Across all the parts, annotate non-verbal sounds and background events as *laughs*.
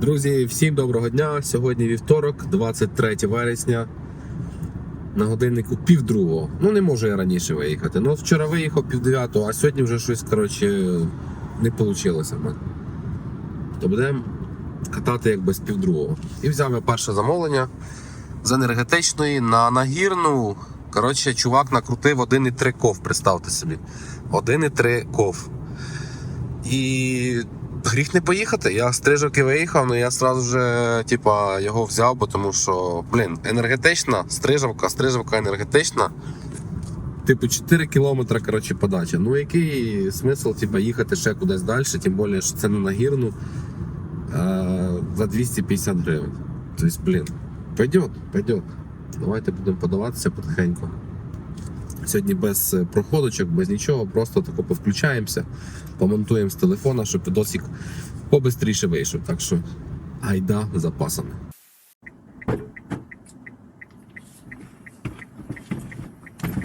Друзі, всім доброго дня. Сьогодні вівторок, 23 вересня. На годиннику пів другого. Ну не можу я раніше виїхати. Ну вчора виїхав пів а сьогодні вже щось коротше не вийшло в мене. То будемо катати як без пів другого. І взяв я перше замовлення з енергетичної на нагірну. Коротше, чувак накрутив 1,3 ков, представте собі. 1,3 ков. І гріх не поїхати. Я з Стрижовки виїхав, але я одразу вже типа, його взяв, бо тому що, блін, енергетична, стрижавка, стрижавка енергетична. Типу 4 кілометри коротше, подача. Ну який смисл типа, їхати ще кудись далі, тим більше, що це не нагірну а, за 250 гривень. Тобто, блін, пойдет, пойдет. Давайте будемо подаватися потихеньку. Сьогодні без е, проходочок, без нічого, просто тако повключаємося, помонтуємо з телефона, щоб відосик побистріше вийшов. Так що айда з запасами.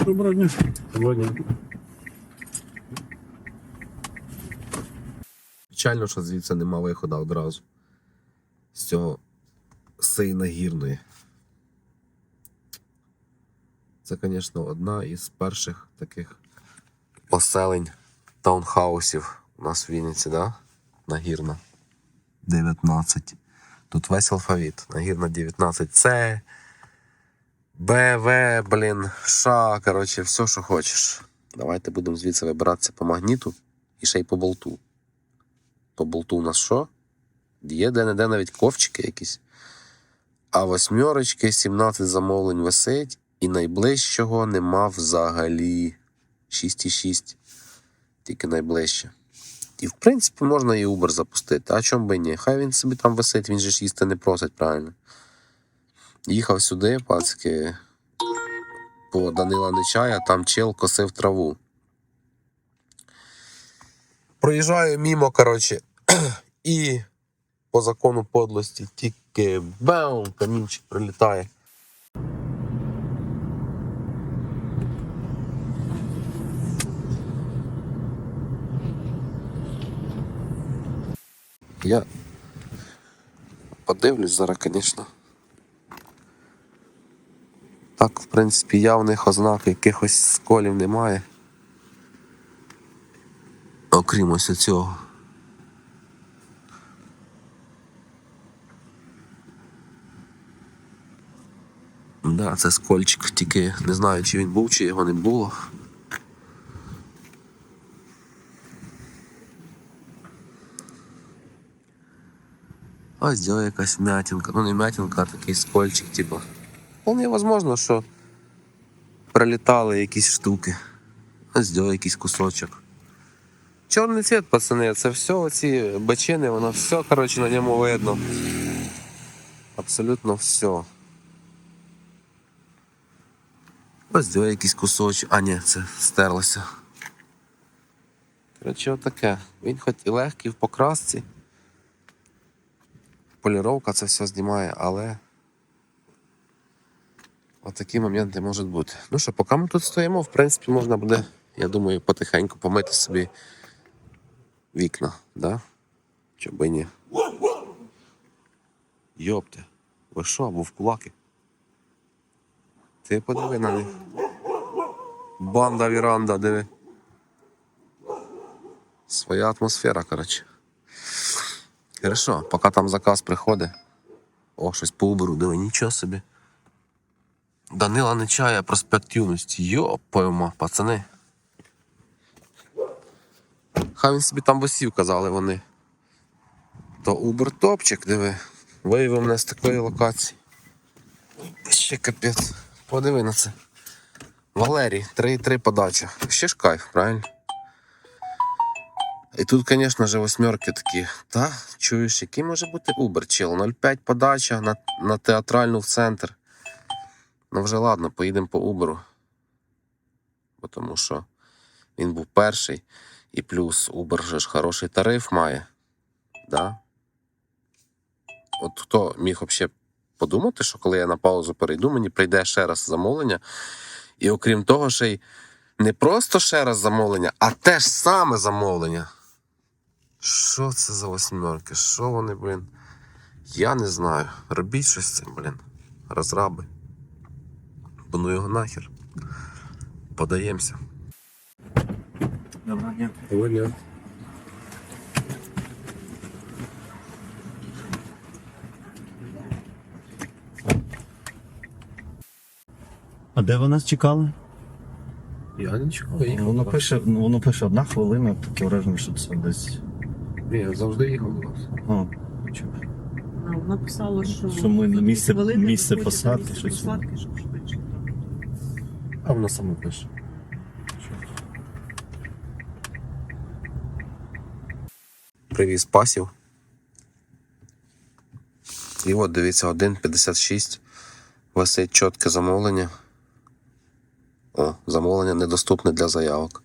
Доброго дня. Доброго дня. Печально, що звідси нема виходу одразу. З цього з цієї нагірної. Це, звісно, одна із перших таких поселень таунхаусів у нас в Вінниці, да? Нагірна. 19. Тут весь алфавіт. Нагірна 19. Це. Б, В, блін, Ш, коротше, все, що хочеш. Давайте будемо звідси вибиратися по магніту і ще й по болту. По болту у нас що? Є де-не-де навіть ковчики якісь. А восьмерочки, 17 замовлень висить, і найближчого нема взагалі 6,6. Тільки найближче. І в принципі можна і Uber запустити. А чому би ні? Хай він собі там висить, він же ж їсти не просить, правильно. Їхав сюди, пацки, по Данила Нечая, там чел косив траву. Проїжджаю мімо, коротше, *clears throat* і по закону подлості тільки бам, камінчик прилітає. Я подивлюсь зараз, звісно. Так, в принципі, явних ознак якихось сколів немає. Окрім ось цього. Да, це скольчик, тільки не знаю, чи він був, чи його не було. Ось діла якась м'ятінка. Ну не м'ятінка, а такий скольчик, типу. Вполне возможно, що прилітали якісь штуки. Ось діла якийсь кусочок. Чорний цвіт, пацани, це все оці бачини, воно все, коротше, на ньому видно. Абсолютно все. Ось діла якийсь кусочок. А ні, це стерлося. Коротше, отаке. Він хоч і легкий в покрасці. Поліровка це все знімає, але отакі моменти можуть бути. Ну що, поки ми тут стоїмо, в принципі, можна буде, я думаю, потихеньку помити собі вікна, да? Чи ні? Йопте, ви що, або в кулаки? Ти подиви на них. Банда віранда, диви. Своя атмосфера, коротше. Хорошо, поки там заказ приходить. О, щось по уберу, диви, нічого собі. Данила Нечая, проспект юності. Йопойма, пацани. Хай він собі там висів, казали вони. То Убер топчик, диви. Виявив мене з такої локації. Ще капець. Подиви на це. Валерій, 3,3 подача. Ще ж кайф, правильно? І тут, звісно ж, восьмерки такі. Та, чуєш, який може бути Uber, чел? 0,5 подача на, на театральну в центр. Ну вже ладно, поїдемо по Uber. Бо Тому що він був перший. І плюс Uber же ж хороший тариф має. Да? От хто міг взагалі подумати, що коли я на паузу перейду, мені прийде ще раз замовлення. І окрім того, ще й не просто ще раз замовлення, а те ж саме замовлення. Що це за восьмерки? Що вони, блін? Я не знаю. Робіть щось з цим, блін. Розраби. Бо ну його нахер. Подаємося. Доброго дня. Сьогодні. А де ви нас чекали? Я нічого. Воно пише, ну, воно пише одна хвилина, таке враження, що це десь. Ні, я завжди їхав до вас. О, Написало, що, Що ми на місце- хвилини місце виходять посадки, на місце щось. посадки, щоб швидше. А воно саме пише. Привіз пасів. І от дивіться, 1,56. Висить чітке замовлення. О, замовлення недоступне для заявок.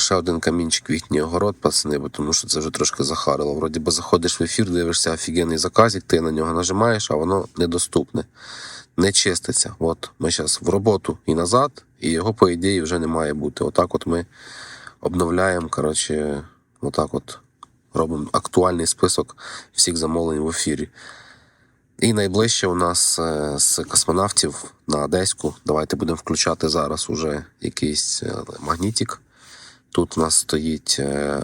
Ще один камінчик в їхній огород, пацани, бо тому що це вже трошки захарило. Вроді би заходиш в ефір, дивишся офігенний заказик, ти на нього нажимаєш, а воно недоступне. Не чиститься. От ми зараз в роботу і назад, і його, по ідеї, вже не має бути. Отак от ми обновляємо, коротше, отак от робимо актуальний список всіх замовлень в ефірі. І найближче у нас е, з космонавтів на Одеську. Давайте будемо включати зараз уже якийсь е, магнітик. Тут у нас стоїть е,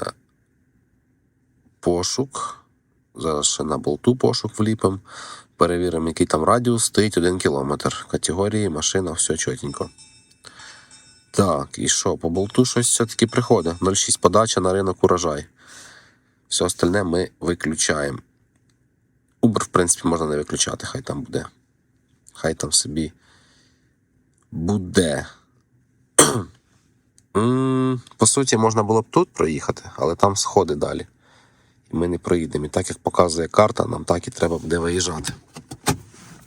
пошук. Зараз ще на болту пошук вліпимо. Перевіримо, який там радіус стоїть 1 кілометр. Категорії, машина, все чотенько. Так, і що? По болту щось все-таки приходить. 0,6 подача на ринок урожай. Все остальне ми виключаємо. Uber, в принципі, можна не виключати, хай там буде. Хай там собі буде. По суті, можна було б тут проїхати, але там сходи далі. І ми не проїдемо. І так як показує карта, нам так і треба буде виїжджати.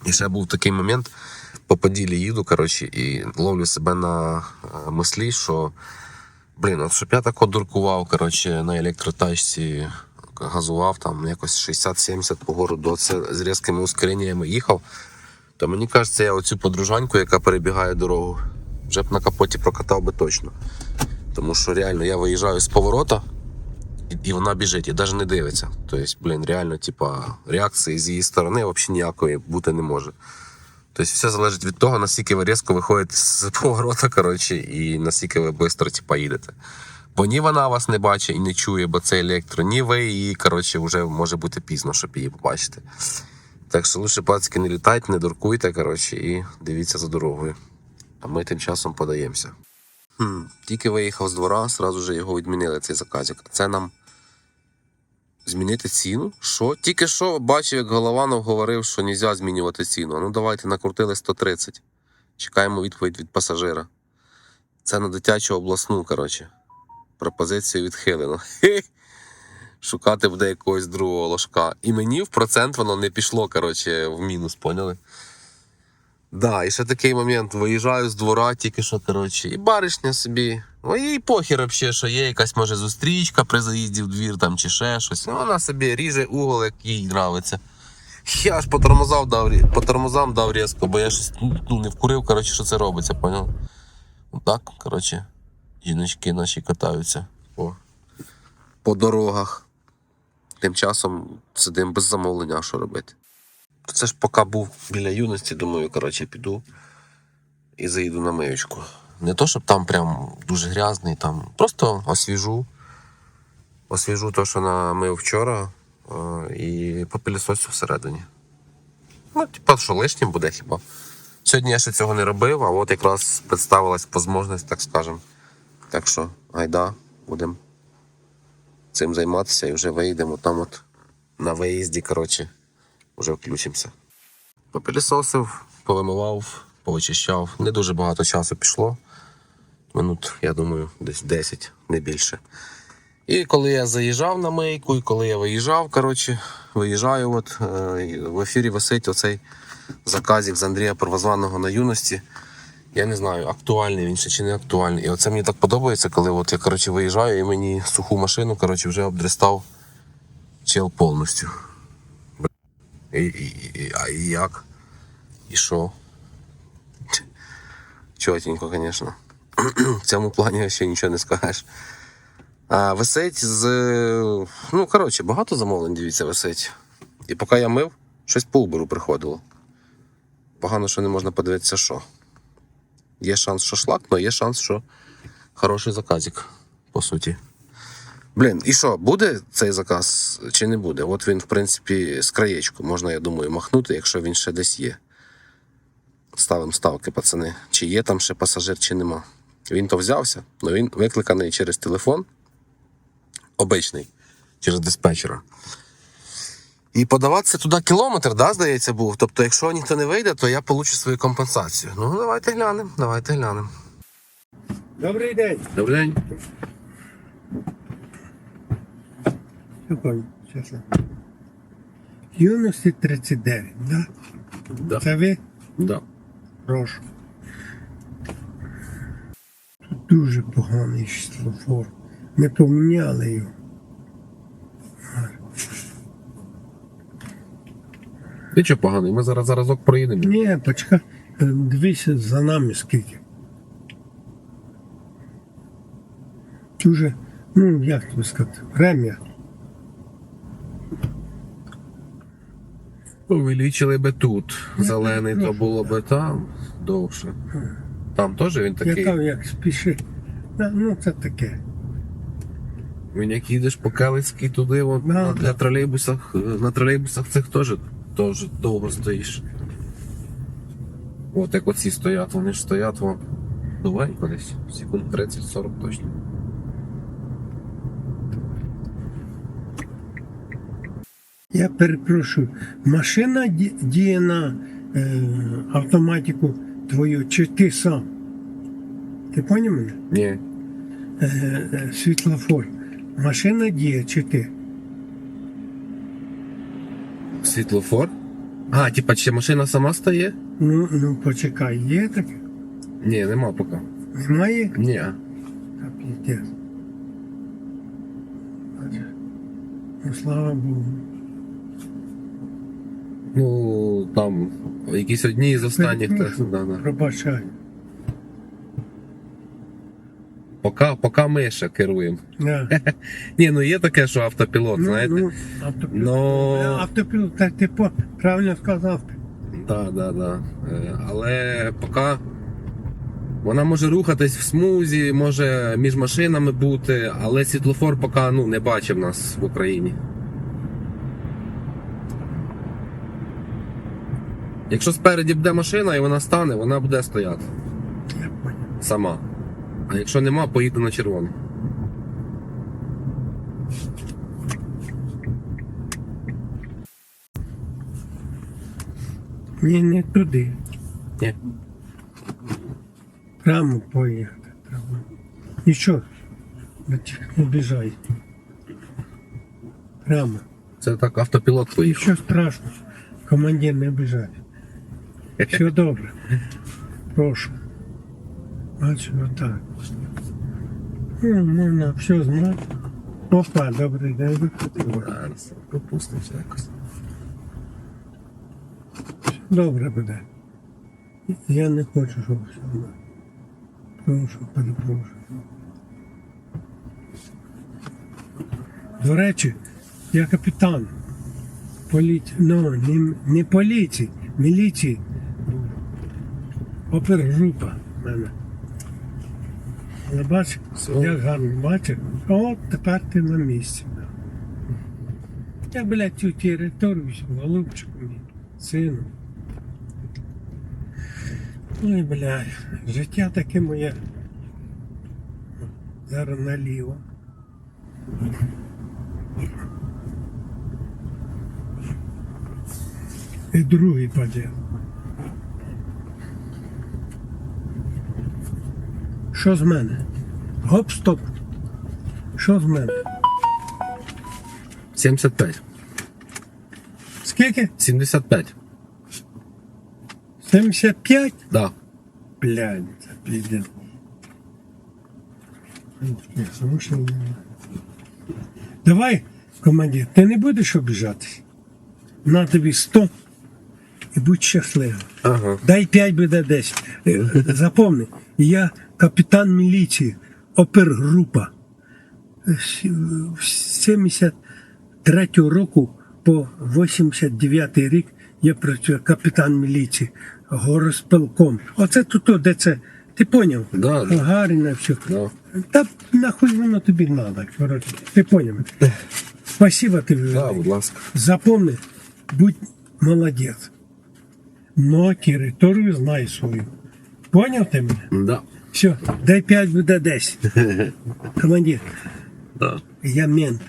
І ще був такий момент. По поділі їду, коротше, і ловлю себе на е, мислі, що блін, от щоб я тако дуркував, коротше, на електротачці газував там якось 60-70 по городу, це з різкими ускореннями їхав, то мені кажеться, я оцю подружаньку, яка перебігає дорогу, вже б на капоті прокатав би точно. Тому що реально я виїжджаю з поворота, і, вона біжить, і навіть не дивиться. Тобто, блін, реально, типа, реакції з її сторони взагалі ніякої бути не може. Тобто все залежить від того, наскільки ви різко виходите з поворота, коротше, і наскільки ви швидко типа, їдете. Бо ні вона вас не бачить і не чує, бо це електро, ні ви її, коротше, вже може бути пізно, щоб її побачити. Так що лучше пацки не літайте, не дуркуйте, коротше, і дивіться за дорогою. А ми тим часом подаємося. Хм, тільки виїхав з двора, зразу ж його відмінили, цей заказик. Це нам змінити ціну? Що? Тільки що бачив, як Голованов говорив, що не можна змінювати ціну. Ну давайте накрутили 130. Чекаємо відповідь від пасажира. Це на дитячу обласну, коротше. Пропозицію відхилено. Шукати буде якогось другого ложка. І мені в процент воно не пішло, коротше, в мінус, поняли? Да, і ще такий момент. Виїжджаю з двора, тільки що, коротше, і баришня собі. Ну, їй похер взагалі, що є якась може зустрічка при заїзді в двір там чи ще щось. Ну, вона собі ріже угол, як їй нравиться. Я ж по тормозам дав, по тормозам дав різко, бо я щось ну, не вкурив, коротше, що це робиться, поняв? Так, коротше, жіночки наші катаються по, по дорогах. Тим часом сидимо без замовлення, що робити. Це ж поки був біля юності, думаю, коротше, піду і заїду на миючку. Не то, щоб там прям дуже грязний, там просто освіжу. Освіжу те, що намив вчора, і попілісосю всередині. Ну, типа, що лишнім буде хіба. Сьогодні я ще цього не робив, а от якраз представилась можливість, так скажемо. Так що, гайда, будемо цим займатися і вже виїдемо там от на виїзді, коротше, вже включимося. Попілісосив, повимивав, повичищав. Не дуже багато часу пішло. Минут, я думаю, десь 10, не більше. І коли я заїжджав на мийку, і коли я виїжджав, коротше, виїжджаю, от, е, в ефірі висить оцей заказик з Андрія Первозваного на юності. Я не знаю, актуальний він ще чи не актуальний. І оце мені так подобається, коли от я коротше, виїжджаю і мені суху машину коротше, вже обдрістав чел повністю. І, і, і, а і як? І що? Чотенько, звісно. В цьому плані ще нічого не скажеш. А, висить з. Ну, коротше, багато замовлень, дивіться, висить. І поки я мив, щось по Uber приходило. Погано, що не можна подивитися, що. Є шанс, що шлак, але є шанс, що хороший заказик, по суті. Блін, і що, буде цей заказ чи не буде? От він, в принципі, з краєчку. Можна, я думаю, махнути, якщо він ще десь є. Ставимо ставки, пацани. Чи є там ще пасажир, чи нема. Він то взявся, але він викликаний через телефон. Обичний, через диспетчера. І подаватися туди кілометр, да, здається, був. Тобто, якщо ніхто не вийде, то я получу свою компенсацію. Ну, давайте глянемо, давайте глянемо. Добрий день. Добрий день. Чесно. Юності 39, да? Да. Це ви? Да. Прошу. Тут дуже поганий світлофор. Ми поміняли його. Ти що поганий? Ми зараз заразок проїдемо. Ні, почекай, Е, дивися за нами скільки. Дуже, ну як тобі сказати, премія. Увеличили би тут. Зелений, то було би там довше. Там теж він Я такий. там як спіши. Ну це таке. Він як їдеш по Келицькій туди, вон, Да, на, для тролейбусах, на тролейбусах цих теж, теж довго стоїш. От як оці стоять, вони ж стоять вон. Довгенько десь, секунд 30-40 точно. Я перепрошую, машина діє на е, автоматику твою, чи ти сам? Ти поняв мене? Ні. Е, е, світлофор. Машина діє, чи ти? Світлофор? А, типа, чи машина сама стає? Ну, ну почекай, є таке? Ні, нема поки. Немає? Ні. Та піздець. Ну, слава Богу. Ну, там, якісь одні з останніх. Перепрошую, Да, да. Пробачай. Поки, поки ми ще керуємо. Да. *laughs* Ні, ну є таке, що автопілот, знаєте. Ну, автопілот. Но- Автопілот, так ти по- правильно сказав. Так, да, да. Е, Але поки вона може рухатись в смузі, може між машинами бути, але світлофор поки ну, не бачив нас в Україні. Якщо спереді буде машина і вона стане, вона буде стояти сама. А якщо нема, поїде на червону. Ні, не туди. Ні. Прямо поїхати треба. Нічого. Не біжай. Прямо. Це так автопілот поїхав. Нічого страшного. Командир не біжай. Все добре. Прошу. Бачу, отак. Ну, можна все знати. Опа, добрий день, пропустимося якось. Добре буде. Я не хочу, щоб все було. Прошу, перепрошую. До речі, я капітан поліції, ну, не, не поліції, міліції. Опергрупа в мене. Я бачу, Все. як гарно бачив. От тепер ти на місці. Я, блядь, цю територію, голубчику мій, сину. Ой, блядь, життя таке моє. Зараз наліво. І другий паде. Що з мене? Гоп, стоп. Що з мене? 75. Скільки? 75. 75? Да. Блядь, це пиздец. Ні, слушай мене. Давай, командир, ти не будеш обіжатись? На тобі 100 і будь щасливим. Ага. Дай 5 буде 10. Е, Запомни, я капітан міліції, опергрупа. З 73-го року по 89 й рік я працюю капітан міліції, горосполком. Оце тут, де це. Ти поняв? Да, да. Гарина все. Да. Та нахуй воно тобі треба, коротше. Ти поняв? Спасибо тобі. Да, будь ласка. Запомни, будь молодець. Но територію знай свою. Поняв ти мене? Да. Все, дай 5 буде 10. Командир, Да. я мент.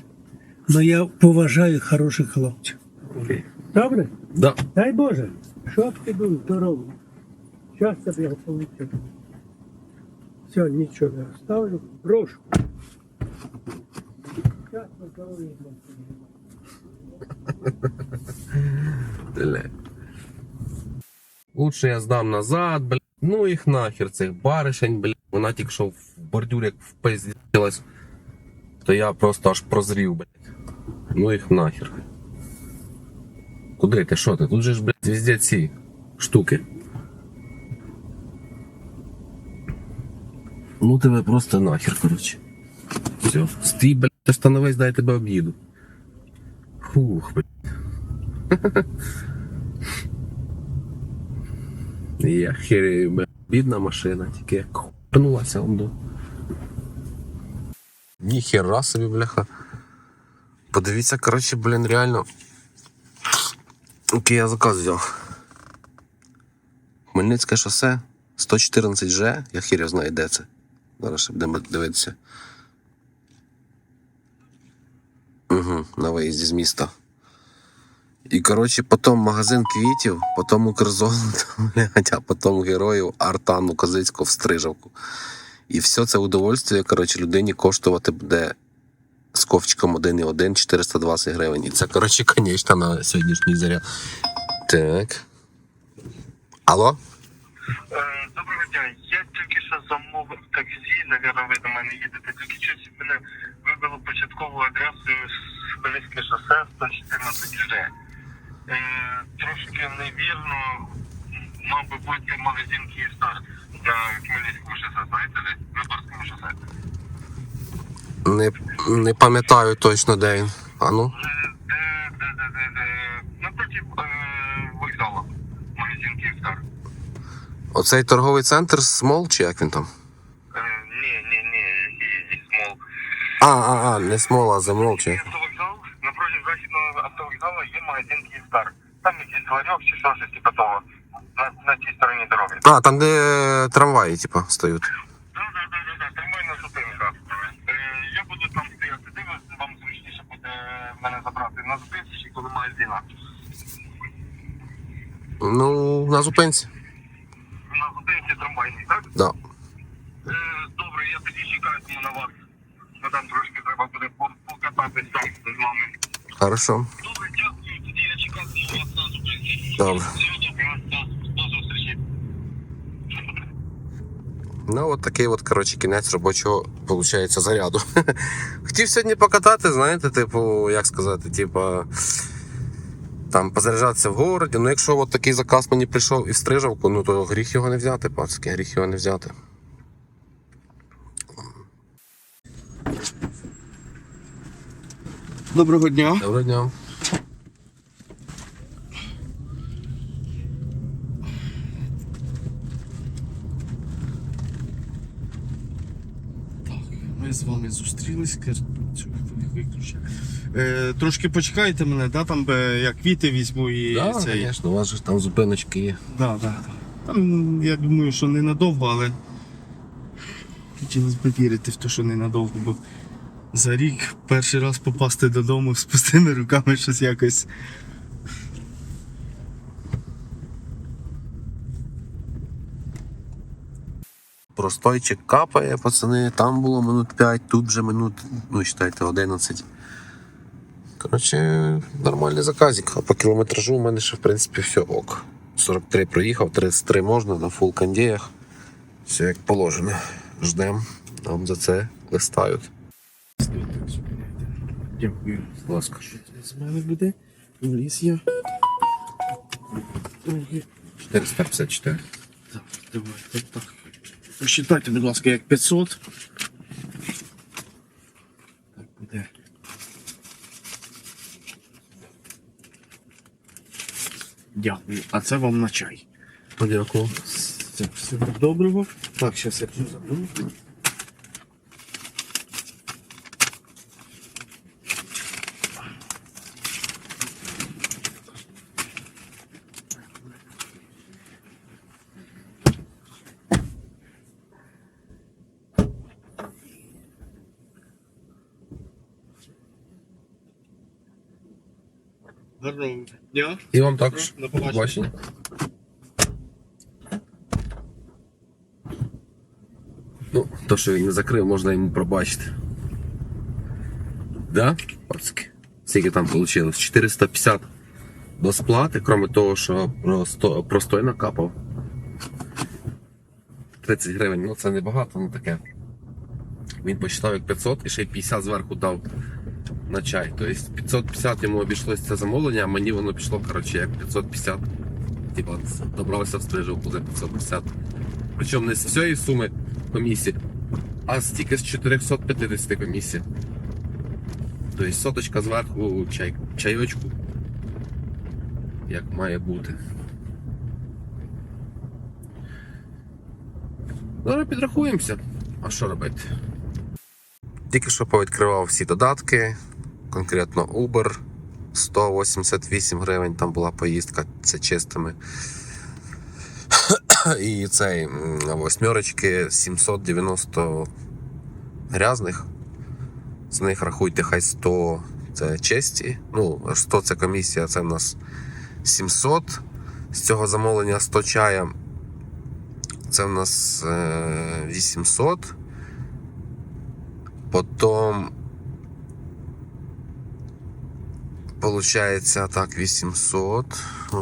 Но я поважаю хороших хлопців. Окей. Добре? Да. Дай Боже, щоб ти був здоровий. Щастя б получив. Все, нічого не оставлю. Прошу. Щастя, здоров'я. Лучше я здам назад, блядь. Ну їх нахер, цих баришень, блядь. Вона тільки що в бордюр впиздилась. То я просто аж прозрів, блядь. Ну їх нахер. Куди ти? Що ти? Тут же ж, блядь, везде ці штуки. Ну тебе просто нахер, коротше. Все. Стій, блядь, остановись, дай тебе об'їду. Фух, блядь. *laughs* Бля. Бідна машина, тільки як хуйнулася он до. Ніхера собі, бляха. Подивіться, коротше, блін, реально. Який я заказ взяв. Хмельницьке шосе 114G, я його знаю, де це. Зараз ще будемо дивитися. Угу, на виїзді з міста. І, коротше, потім магазин квітів, потім Укрзолото, *laughs* блядь, а потім героїв Артану Козицького в Стрижавку. І все це удовольствие, коротше, людині коштувати буде з ковчиком 1,1 420 гривень. І це, коротше, конечно, на сьогоднішній заряд. Так. Алло? Е, Доброго дня. Я тільки що замовив таксі, навірно, ви до мене їдете. Тільки щось мене вибило початкову адресу з Хмельницьке шосе 114 Ж. Е, трошки невірно, мав би бути магазин Київстар на Хмельницькому шосе, знаєте? Виборському шосе. Не, не пам'ятаю точно, де він. А ну? Е, Де, де, де, де, де, напротив е, вокзалу. Магазин Київстар. Оцей торговий центр Смол, чи як він там? Е, ні, ні, ні, і, і смол. А, а, а, не Смол, а Замол, чи. Автовокзал, напротив західного автовокзалу є магазин. Там якийсь ларьок чи що, щось типу того. На, на тій стороні дороги. А, там, де е, трамваї, типа, стоять. Так, так, так, так, трамвайна зупинка. Е, я буду там стояти, де вам зручніше буде мене забрати на зупинці чи коли магазина? Ну, на зупинці. На зупинці трамвайній, так? Да. Е, добре, я тоді чекатиму на вас. Ну там трошки треба буде по- покататись там з вами. Хорошо. Добре, дякую, тоді я чекатиму вас на зупинці. Добре. Ну, от такий от, коротше, кінець робочого, виходить, заряду. *laughs* Хотів сьогодні покатати, знаєте, типу, як сказати, типу, там позаряджатися в городі. Ну, якщо от такий заказ мені прийшов і в стрижавку, ну то гріх його не взяти, пацки, гріх його не взяти. Доброго дня. Доброго дня. Ми з вами зустрілись. Е, трошки почекайте мене, да, там би я квіти візьму і Так, цей. звісно, у вас же там зупиночки є. Да, да, да. Там, я думаю, що ненадовго, але хотілося б вірити в те, що ненадовго, бо за рік перший раз попасти додому з пустими руками щось якось. Простойчик капає, пацани, там було минут 5, тут вже минут, ну, вважайте, 11. Коротше, нормальний заказик. А по кілометражу у мене ще, в принципі, все ок. 43 проїхав, 33 можна на фул кондіях. Все як положено. Ждем. Нам за це листають. Дякую. Будь ласка. З мене буде? Вліз я. Трохи. 454. Так, давайте так посчитайте, будь ласка, як 500. Так, буде. Дякую. А це вам на чай. Подякував. Всього доброго. Так, зараз я все забуду. Гарного дня. І вам також. До побачення. Ну, то, що він не закрив, можна йому пробачити. Да? Пацки. Скільки там вийшло? 450 до сплати, крім того, що просто, простой накапав. 30 гривень, ну це небагато, ну таке. Він посчитав як 500 і ще й 50 зверху дав на чай. Тобто 550 йому обійшлося це замовлення, а мені воно пішло, коротше, як 550. Типа добралося в стрижовку за 550. Причому не з всієї суми комісії, а з тільки з 450 комісій. Тобто соточка зверху чай, чайочку. Як має бути. Зараз підрахуємося. А що робити? Тільки що повідкривав всі додатки, конкретно Uber 188 гривень, там була поїздка, це чистими. *coughs* І цей восьмерочки 790 грязних. З них рахуйте, хай 100 це честі. Ну, 100 це комісія, це в нас 700. З цього замовлення 100 чая. Це в нас е, 800. Потом Получається так, 800. Е,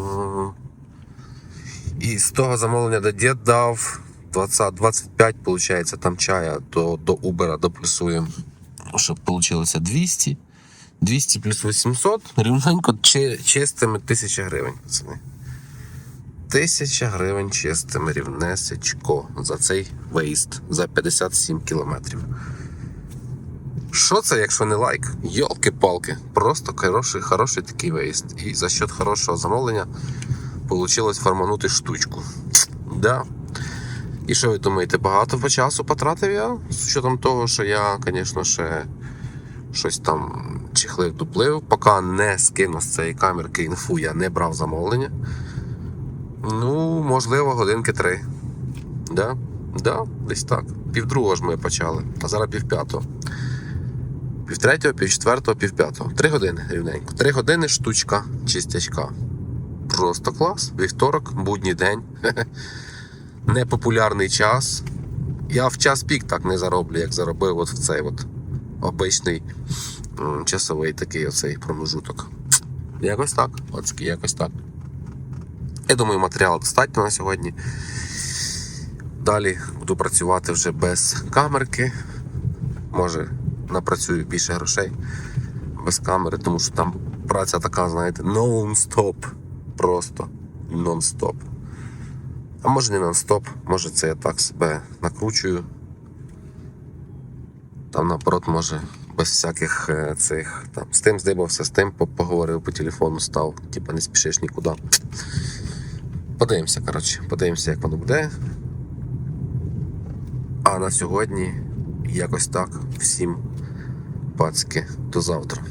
І з того замовлення, де дід дав 20, 25, получається, там чая до, до Uber доплюсуємо. Щоб вийшло 200. 200 плюс 800, рівненько чи- чистими 1000 гривень, пацани. 1000 гривень чистими рівнесечко за цей виїзд за 57 кілометрів. Що це, якщо не лайк? Йолки-палки. Просто хороший, хороший такий виїзд. І за счет хорошого замовлення вийшло форманути штучку. Да. І що ви думаєте, багато по часу потратив я? З учетом того, що я, звісно, ще щось там чехлив дуплив, поки не скинув з цієї камерки інфу, я не брав замовлення. Ну, можливо, годинки три. Да? Да, десь так. Півдругого ж ми почали, а зараз півп'ятого. Пів третього, пів четвертого, пів п'ятого. Три години рівненько. Три години штучка чистячка. Просто клас. Вівторок, будній день. *laughs* Непопулярний час. Я в час пік так не зароблю, як заробив от в цей от обичний часовий такий оцей промежуток. Якось так. Оцьки, якось так. Я думаю, матеріалу достатньо на сьогодні. Далі буду працювати вже без камерки. Може, напрацюю більше грошей без камери, тому що там праця така, знаєте, нон-стоп. Просто нон-стоп. А може не нон-стоп, може це я так себе накручую. Там наоборот, може, без всяких е, цих там з тим здибався, з тим поговорив по телефону, став, типа не спішиш нікуди. Подивимося, коротше, подивимося, як воно буде. А на сьогодні якось так. Всім пацки до завтра.